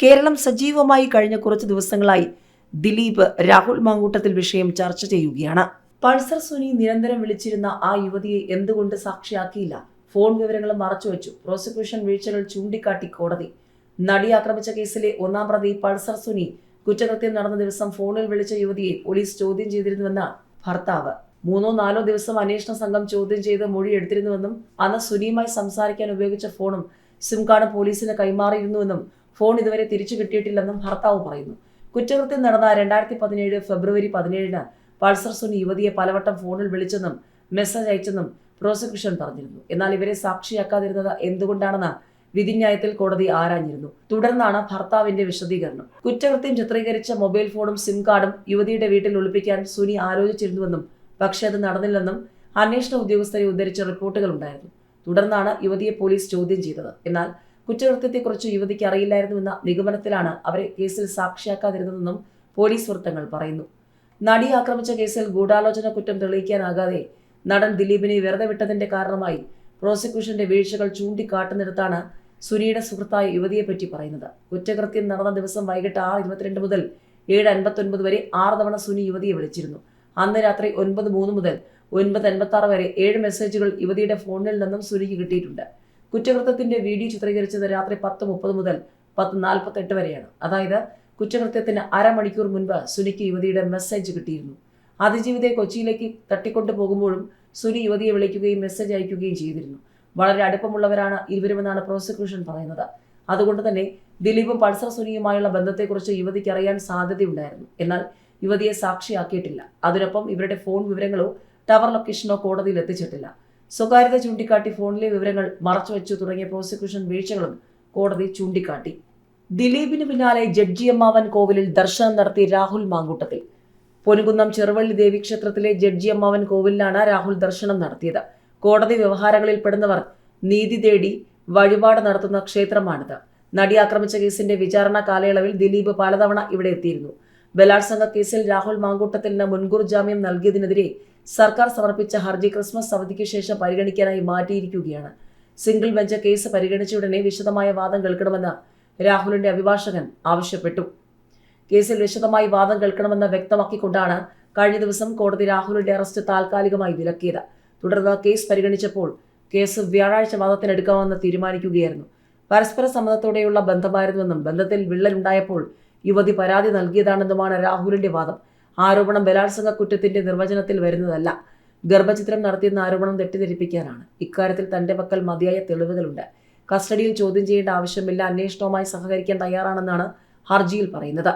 കേരളം സജീവമായി കഴിഞ്ഞ കുറച്ച് ദിവസങ്ങളായി ദിലീപ് രാഹുൽ മാങ്കൂട്ടത്തിൽ വിഷയം ചർച്ച ചെയ്യുകയാണ്. പൾസർ സുനി നിരന്തരം വിളിച്ചിരുന്ന ആ യുവതിയെ എന്തുകൊണ്ട് സാക്ഷിയാക്കിയില്ല? ഫോൺ വിവരങ്ങൾ മറച്ചുവെച്ചു പ്രോസിക്യൂഷൻ വീഴ്ചകൾ ചൂണ്ടിക്കാട്ടി കോടതി. നടി ആക്രമിച്ച കേസിലെ ഒന്നാം പ്രതി പൾസർ സുനി കുറ്റകൃത്യം നടന്ന ദിവസം ഫോണിൽ വിളിച്ച യുവതിയെ പോലീസ് ചോദ്യം ചെയ്തിരുന്നുവെന്ന് ഭർത്താവ്. മൂന്നോ നാലോ ദിവസം അന്വേഷണ സംഘം ചോദ്യം ചെയ്ത് മൊഴി എടുത്തിരുന്നുവെന്നും അന്ന് സുനിയുമായി സംസാരിക്കാൻ ഉപയോഗിച്ച ഫോണും സിം കാർഡ് പോലീസിന് കൈമാറിയിരുന്നുവെന്നും ഫോൺ ഇതുവരെ തിരിച്ചു കിട്ടിയിട്ടില്ലെന്നും ഭർത്താവ് പറയുന്നു. കുറ്റകൃത്യം നടന്ന രണ്ടായിരത്തി പതിനേഴ് ഫെബ്രുവരി പതിനേഴിന് പൾസർ സുനി യുവതിയെ പലവട്ടം ഫോണിൽ വിളിച്ചെന്നും മെസ്സേജ് അയച്ചെന്നും പ്രോസിക്യൂഷൻ പറഞ്ഞിരുന്നു. എന്നാൽ ഇവരെ സാക്ഷിയാക്കാതിരുന്നത് എന്തുകൊണ്ടാണെന്ന് വിധിന്യായത്തിൽ കോടതി ആരാഞ്ഞിരുന്നു. തുടർന്നാണ് ഭർത്താവിന്റെ വിശദീകരണം. കുറ്റകൃത്യം ചിത്രീകരിച്ച മൊബൈൽ ഫോണും സിം കാർഡും യുവതിയുടെ വീട്ടിൽ ഒളിപ്പിക്കാൻ സുനി ആലോചിച്ചിരുന്നുവെന്നും പക്ഷേ അത് നടന്നില്ലെന്നും അന്വേഷണ ഉദ്യോഗസ്ഥരെ ഉദ്ധരിച്ച റിപ്പോർട്ടുകൾ ഉണ്ടായിരുന്നു. തുടർന്നാണ് യുവതിയെ പോലീസ് ചോദ്യം ചെയ്തത്. എന്നാൽ കുറ്റകൃത്യത്തെക്കുറിച്ച് യുവതിക്ക് അറിയില്ലായിരുന്നുവെന്ന നിഗമനത്തിലാണ് അവരെ കേസിൽ സാക്ഷിയാക്കാതിരുന്നതെന്നും പോലീസ് വൃത്തങ്ങൾ പറയുന്നു. നടി ആക്രമിച്ച കേസിൽ ഗൂഢാലോചന കുറ്റം തെളിയിക്കാനാകാതെ നടൻ ദിലീപിനെ വെറുതെ വിട്ടതിന്റെ കാരണമായി പ്രോസിക്യൂഷന്റെ വീഴ്ചകൾ ചൂണ്ടിക്കാട്ടുന്നിടത്താണ് സുനിയുടെ സുഹൃത്തായ യുവതിയെപ്പറ്റി പറയുന്നത്. കുറ്റകൃത്യം നടന്ന ദിവസം വൈകിട്ട് ആറ് ഇരുപത്തിരണ്ട് മുതൽ ഏഴ് അൻപത്തൊൻപത് വരെ ആറ് തവണ സുനി യുവതിയെ വിളിച്ചിരുന്നു. അന്ന് രാത്രി ഒൻപത് മൂന്ന് മുതൽ ഒൻപത് അൻപത്തി ആറ് വരെ ഏഴ് മെസ്സേജുകൾ യുവതിയുടെ ഫോണിൽ നിന്നും സുനിക്ക് കിട്ടിയിട്ടുണ്ട്. കുറ്റകൃത്യത്തിന്റെ വീഡിയോ ചിത്രീകരിച്ചത് രാത്രി പത്ത് മുപ്പത് മുതൽ പത്ത് നാൽപ്പത്തെട്ട് വരെയാണ്. അതായത് കുറ്റകൃത്യത്തിന് അരമണിക്കൂർ മുൻപ് സുനിക്ക് യുവതിയുടെ മെസ്സേജ് കിട്ടിയിരുന്നു. അതിജീവിതയെ കൊച്ചിയിലേക്ക് തട്ടിക്കൊണ്ടു പോകുമ്പോഴും സുനി യുവതിയെ വിളിക്കുകയും മെസ്സേജ് അയക്കുകയും ചെയ്തിരുന്നു. വളരെ അടുപ്പമുള്ളവരാണ് ഇരുവരുമെന്നാണ് പ്രോസിക്യൂഷൻ പറയുന്നത്. അതുകൊണ്ട് തന്നെ ദിലീപും പൾസർ സുനിയുമായുള്ള ബന്ധത്തെക്കുറിച്ച് യുവതിക്ക് അറിയാൻ സാധ്യതയുണ്ടായിരുന്നു. എന്നാൽ യുവതിയെ സാക്ഷിയാക്കിയിട്ടില്ല. അതിനൊപ്പം ഇവരുടെ ഫോൺ വിവരങ്ങളോ ടവർ ലൊക്കേഷനോ കോടതിയിൽ എത്തിച്ചിട്ടില്ല. സ്വകാര്യത ചൂണ്ടിക്കാട്ടി ഫോണിലെ വിവരങ്ങൾ മറച്ചുവെച്ചു തുടങ്ങിയ പ്രോസിക്യൂഷൻ വീഴ്ചകളും കോടതി ചൂണ്ടിക്കാട്ടി. ദിലീപിന് പിന്നാലെ ജഡ്ജി അമ്മാവൻ കോവിലിൽ ദർശനം നടത്തി രാഹുൽ മാങ്കൂട്ടത്തിൽ. പൊനുകുന്നം ചെറുവള്ളി ദേവി ക്ഷേത്രത്തിലെ ജഡ്ജി അമ്മാവൻ കോവിലിലാണ് രാഹുൽ ദർശനം നടത്തിയത്. കോടതി വ്യവഹാരങ്ങളിൽ പെടുന്നവർ നീതി തേടി വഴിപാട് നടത്തുന്ന ക്ഷേത്രമാണിത്. നടി ആക്രമിച്ച കേസിന്റെ വിചാരണ കാലയളവിൽ ദിലീപ് പലതവണ ഇവിടെ എത്തിയിരുന്നു. ബലാത്സംഗ കേസിൽ രാഹുൽ മാങ്കൂട്ടത്തിന് മുൻകൂർ ജാമ്യം നൽകിയതിനെതിരെ സർക്കാർ സമർപ്പിച്ച ഹർജി ക്രിസ്മസ് അവധിക്ക് ശേഷം പരിഗണിക്കാനായി മാറ്റിയിരിക്കുകയാണ്. സിംഗിൾ ബെഞ്ച് കേസ് പരിഗണിച്ച ഉടനെ വിശദമായ വാദം കേൾക്കണമെന്ന് രാഹുലിന്റെ അഭിഭാഷകൻ ആവശ്യപ്പെട്ടു. കേസിൽ വിശദമായി വാദം കേൾക്കണമെന്ന് വ്യക്തമാക്കിക്കൊണ്ടാണ് കഴിഞ്ഞ ദിവസം കോടതി രാഹുലിന്റെ അറസ്റ്റ് താൽക്കാലികമായി വിലക്കിയത്. തുടർന്ന് കേസ് പരിഗണിച്ചപ്പോൾ കേസ് വ്യാഴാഴ്ച വാദത്തിനെടുക്കാമെന്ന് തീരുമാനിക്കുകയായിരുന്നു. പരസ്പര സമ്മതത്തോടെയുള്ള ബന്ധമായിരുന്നുവെന്നും ബന്ധത്തിൽ വിള്ളലുണ്ടായപ്പോൾ യുവതി പരാതി നൽകിയതാണെന്നുമാണ് രാഹുലിന്റെ വാദം. ആരോപണം ബലാത്സംഗ കുറ്റത്തിന്റെ നിർവചനത്തിൽ വരുന്നതല്ല. ഗർഭചിത്രം നടത്തിയെന്ന ആരോപണം തെറ്റിദ്ധരിപ്പിക്കാനാണ്. ഇക്കാര്യത്തിൽ തന്റെ പക്കൽ മതിയായ തെളിവുകളുണ്ട്. കസ്റ്റഡിയിൽ ചോദ്യം ചെയ്യേണ്ട ആവശ്യമില്ല. അന്വേഷണവുമായി സഹകരിക്കാൻ തയ്യാറാണെന്നാണ് ഹർജിയിൽ പറയുന്നത്.